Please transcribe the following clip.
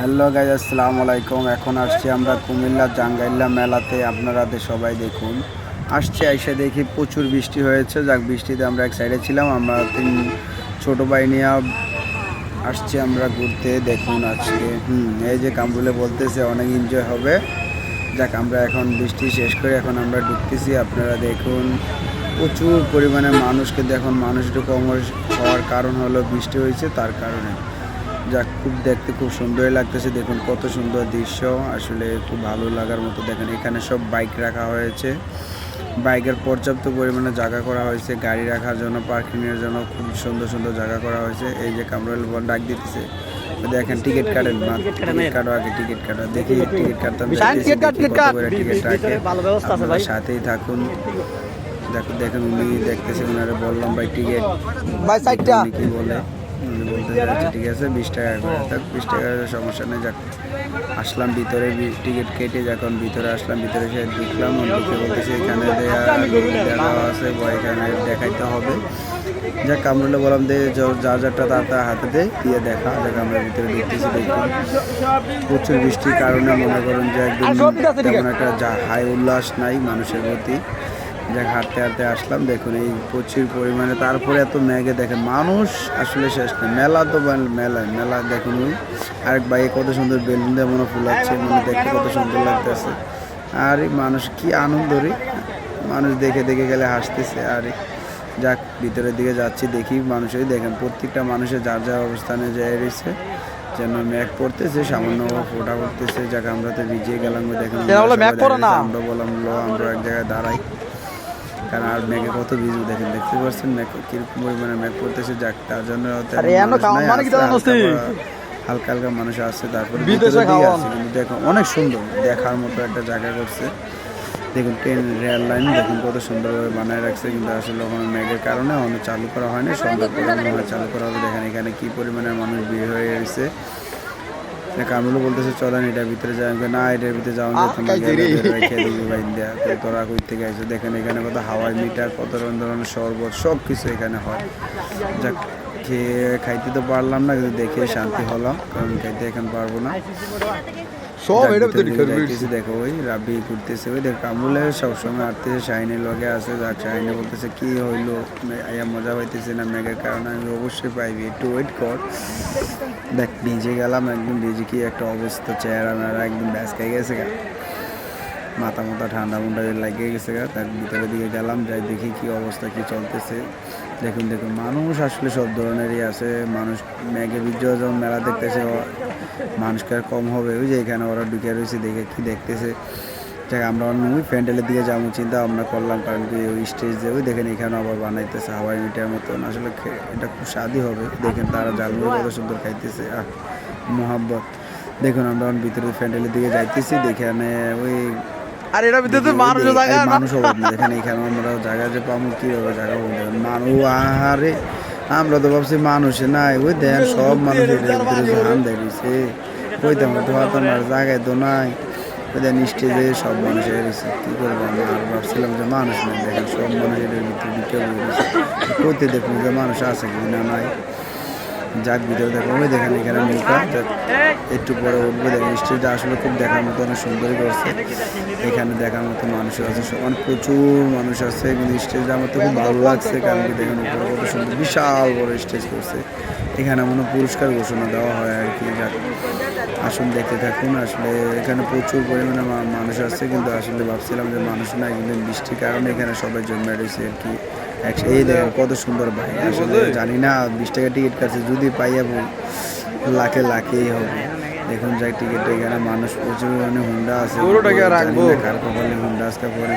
Hello guys, আসসালামু আলাইকুম। এখন আসছি আমরা কুমিল্লা জাঙ্গাইল্লা মেলাতে। আপনারা সবাই দেখুন। আসছে, এসে দেখি প্রচুর বৃষ্টি হয়েছে। যাক, বৃষ্টিতে আমরা এক সাইডে ছিলাম। আমরা তিন ছোটো ভাই নিয়ে আসছি আমরা ঘুরতে। দেখুন আজকে। হুম, এই যে কামরুলে বলতেছে, অনেক এনজয় হবে। যাক, আমরা এখন বৃষ্টি শেষ করে এখন আমরা ঢুকতেছি। আপনারা দেখুন, প্রচুর পরিমাণে মানুষকে দেখুন। মানুষ একটু কম হওয়ার কারণ হলো বৃষ্টি হয়েছে, তার কারণে। যাক খুব দেখতে খুব সুন্দরই লাগতেছে। দেখুন কত সুন্দর দৃশ্য। আসলে খুব ভালো লাগার মতো। দেখেন এখানে সব বাইক রাখা হয়েছে। বাইকের পর্যাপ্ত পরিমাণে জায়গা করা হয়েছে। গাড়ি রাখার জন্য পার্কিংয়ের জন্য খুব সুন্দর সুন্দর জায়গা করা হয়েছে। এই যে কামরুল বল ডাক দিতেছে। দেখেন টিকিট কাটেন কাটো আগে টিকিট কাটো। দেখি টিকিট কাটতাম টিকিট কাট, সাথেই থাকুন। দেখুন দেখেন উনি দেখতেছে ওনারা বললাম ভাই টিকিট। ভাই সাইডটা। কি বলে? বলতে ঠিক আছে বিশ টাকা করে। থাক বিশ টাকার সমস্যা নেই যাক। আসলাম ভিতরে টিকিট কেটে যখন ভিতরে আসলাম ভিতরে সে ঢুকলাম ঢুকে বলতেছে এখানে দেয়া দেখা আছে বা এখানে দেখাইতে হবে। যাক কামরুলে বললাম যে য- যার যারটা তার তার হাতে দে দিয়ে দেখা যাক আমরা ভিতরে ঢুকতেছি দেখুন প্রচুর বৃষ্টির কারণে মনে করেন যে একদম তেমন একটা যা হাই উল্লাস নাই মানুষের প্রতি। যাক হাঁটতে হাঁটতে আসলাম। দেখুন এই প্রচুর পরিমাণে। তারপরে এত মেঘে দেখেন মানুষ আসলে শেষ নেই মেলা তো মেলা মেলা দেখুন আরেক বাইকে কত সুন্দর বেলুন দিয়ে মনে ফুলাচ্ছে মনে দেখতে কত সুন্দর লাগতেছে। আর মানুষ কি আনন্দ রে। মানুষ দেখে দেখে গেলে হাসতেছে আর। যাক ভিতরের দিকে যাচ্ছি দেখি মানুষই দেখেন প্রত্যেকটা মানুষের যার যার অবস্থানে যায় রয়েছে। যেন মেঘ পড়তেছে সামান্য ফোটা করতেছে যাকে আমরা তো ভিজিয়ে গেলাম দেখেন না। আমরা বললাম লো আমরা এক জায়গায় দাঁড়াই। কারণ আর মেঘে কত ভিজু দেখেন দেখতে পাচ্ছেন মেঘ কীরকম পরিমাণে মেঘ পড়তেছে যাক তার জন্য মানে হালকা হালকা মানুষ আসছে তারপরে কিন্তু দেখো অনেক সুন্দর দেখার মতো একটা জায়গা করছে। দেখুন ট্রেন রেল লাইন দেখুন কত সুন্দরভাবে বানায় রাখছে কিন্তু আসলে ওখানে মেঘের কারণে অনেক চালু করা হয়নি সন্ধ্যা পরে চালু করা হবে দেখেন এখানে কি পরিমাণে মানুষ ভিড় হয়ে গেছে কামরুল বলতেছে চলেন এটার ভিতরে যাই। আমি না এটার ভিতরে যাওয়া যায় তোমার কাইছে রেখে দিবি ভাই দেয়া তো তোরা কই থেকে আইছো? দেখেন এখানে কত হাওয়াই মিটার কত ধরনের শরবত সব কিছু এখানে হয়। যাক খেয়ে খাইতে তো পারলাম না কিন্তু দেখে শান্তি হলাম কারণ খাইতে এখন পারব না। সব এটা ভিতরে দেখো ওই রাবি ঘুরতেছে। ওই দেখ কামরুলে সবসময় আসতেছে শাহিনের লগে আছে যাক শাহিনে বলতেছে কি হইল? আইয়া মজা পাইতেছে না মেঘের কারণে আমি অবশ্যই পাইবি। একটু ওয়েট কর। দেখ, ভিজে গেলাম, একদম ভিজে কি একটা অবস্থা, চেহারা মেহারা একদম ব্যাস খাই গেছে গা। মাথা মাথা ঠান্ডা মুন্ডা লাগিয়ে গেছে গা। তার ভিতরের দিকে গেলাম, যাই দেখি কি অবস্থা, কি চলতেছে। দেখুন দেখুন, মানুষ আসলে সব ধরনেরই আছে। মানুষ মেঘে বিজয় যখন মেলা দেখতেছে, মানুষকে আর কম হবে। ওই যে এখানে ওরা ঢুকে রয়েছে, দেখে কি দেখতেছে। যাক আমরা অন্য প্যান্ডেলের দিকে যাব চিন্তা ভাবনা করলাম কারণ কি ওই স্টেজ দিয়ে ওই দেখেন এখানে আবার বানাইতেছে হাওয়াই মিটার মতন। আসলে এটা খুব স্বাদই হবে। দেখেন তারা জালমুড়ি কত সুন্দর খাইতেছে। আহ মোহাব্বত। দেখুন আমরা ভিতরে প্যান্ডেলের দিকে যাইতেছি দেখেন ওই আর এটা ভিতরে তো মানুষ জায়গা মানুষ নেই। দেখেন এখানে আমরা জায়গা যে পাবো কি হবে জায়গা বলতে মানুষ আহারে আমরা তো ভাবছি মানুষ নাই। ওই দেন সব মানুষ ধান দেখছে ওই তো আমরা তো জায়গায় তো নাই। দেন স্টেজে সব মানুষের এসেছে কী করব আমরা? আর ভাবছিলাম যে মানুষ নেই, দেখেন সব মানুষের ভিতরে ঢুকে করতে দেখুন যে মানুষ আছে কি নাই। যাক ভিতরে দেখো ওই দেখেন এখানে নৌকা একটু পরে উঠবে। দেখেন স্টেজটা আসলে খুব দেখার মতো, অনেক সুন্দরই করছে। এখানে দেখার মতো মানুষ আছে অনেক প্রচুর মানুষ আছে, কিন্তু স্টেজটা আমার তো খুব ভালো লাগছে, কারণ কি দেখেন উপরে কত সুন্দর, বিশাল বড় স্টেজ করছে। এখানে মনে পুরস্কার ঘোষণা দেওয়া হয় আর কি, যাক। আসুন, দেখতে থাকুন, আসলে এখানে প্রচুর পরিমাণে মানুষ আছে, কিন্তু আসলে ভাবছিলাম যে মানুষ নাই কিন্তু বৃষ্টির কারণে এখানে সবাই জমে রয়েছে আর কি। এই দেখেন কত সুন্দর ভাই আসলে জানি না বিশ টাকা টিকিট কাটছে যদি পাই যাব লাখে লাখেই হবে। দেখুন যাই টিকিট এখানে মানুষ প্রচুর মানে হুন্ডা আছে। কার কপালে হুন্ডা আজকে পরে